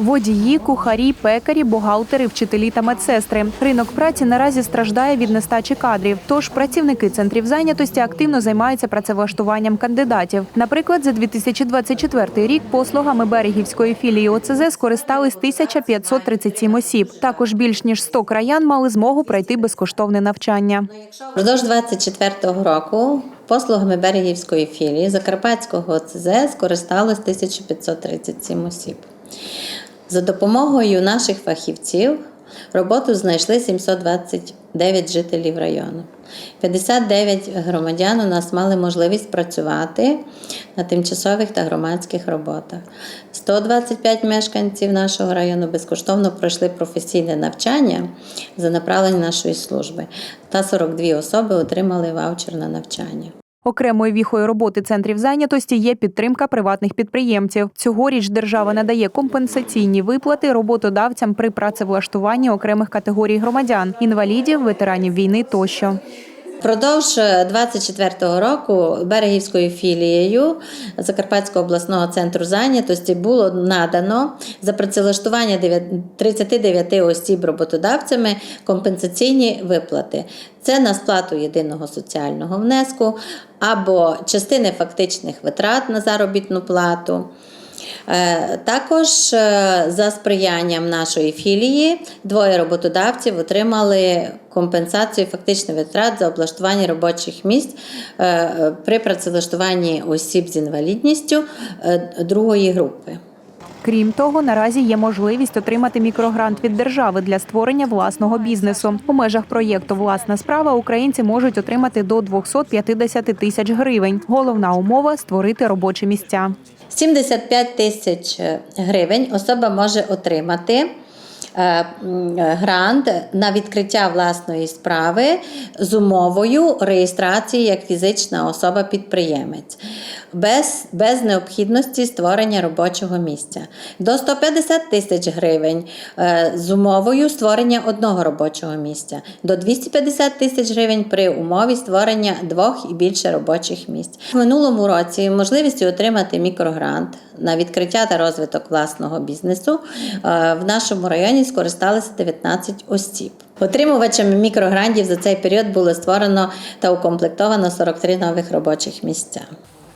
Водії, кухарі, пекарі, бухгалтери, вчителі та медсестри. Ринок праці наразі страждає від нестачі кадрів. Тож працівники центрів зайнятості активно займаються працевлаштуванням кандидатів. Наприклад, за 2024 рік послугами берегівської філії ОЦЗ скористались 1537 осіб. Також більш ніж 100 краян мали змогу пройти безкоштовне навчання. Впродовж 24-го року послугами берегівської філії Закарпатського ОЦЗ скористалось 1537 осіб. За допомогою наших фахівців роботу знайшли 729 жителів району. 59 громадян у нас мали можливість працювати на тимчасових та громадських роботах. 125 мешканців нашого району безкоштовно пройшли професійне навчання за направленням нашої служби, та 42 особи отримали ваучер на навчання. Окремою віхою роботи центрів зайнятості є підтримка приватних підприємців. Цьогоріч держава надає компенсаційні виплати роботодавцям при працевлаштуванні окремих категорій громадян інвалідів, ветеранів війни тощо. Впродовж 24-го року берегівською філією Закарпатського обласного центру зайнятості було надано за працевлаштування 9 39 осіб роботодавцями компенсаційні виплати. Це на сплату єдиного соціального внеску або частини фактичних витрат на заробітну плату. Е, Також е, за сприянням нашої філії двоє роботодавців отримали компенсацію фактичних витрат за облаштування робочих місць е, при працевлаштуванні осіб з інвалідністю другої групи. Крім того, наразі є можливість отримати мікрогрант від держави для створення власного бізнесу. У межах проєкту Власна справа українці можуть отримати до 250 тисяч гривень. Головна умова створити робочі місця. 75 тисяч гривень особа може отримати. Е, Грант на відкриття власної справи з умовою реєстрації як фізична особа-підприємець, без, без необхідності створення робочого місця. До 150 тисяч гривень е, з умовою створення одного робочого місця, до 250 тисяч гривень при умові створення двох і більше робочих місць. В минулому році можливістю отримати мікрогрант на відкриття та розвиток власного бізнесу е, в нашому районі скористалися 19 осіб. Отримувачами мікрогрантів за цей період було створено та укомплектовано 43 нових робочих місця.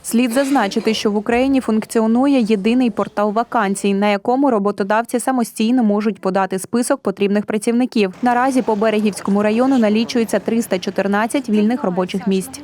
Слід зазначити, що в Україні функціонує єдиний портал вакансій, на якому роботодавці самостійно можуть подати список потрібних працівників. Наразі по берегівському району налічується 314 вільних робочих місць.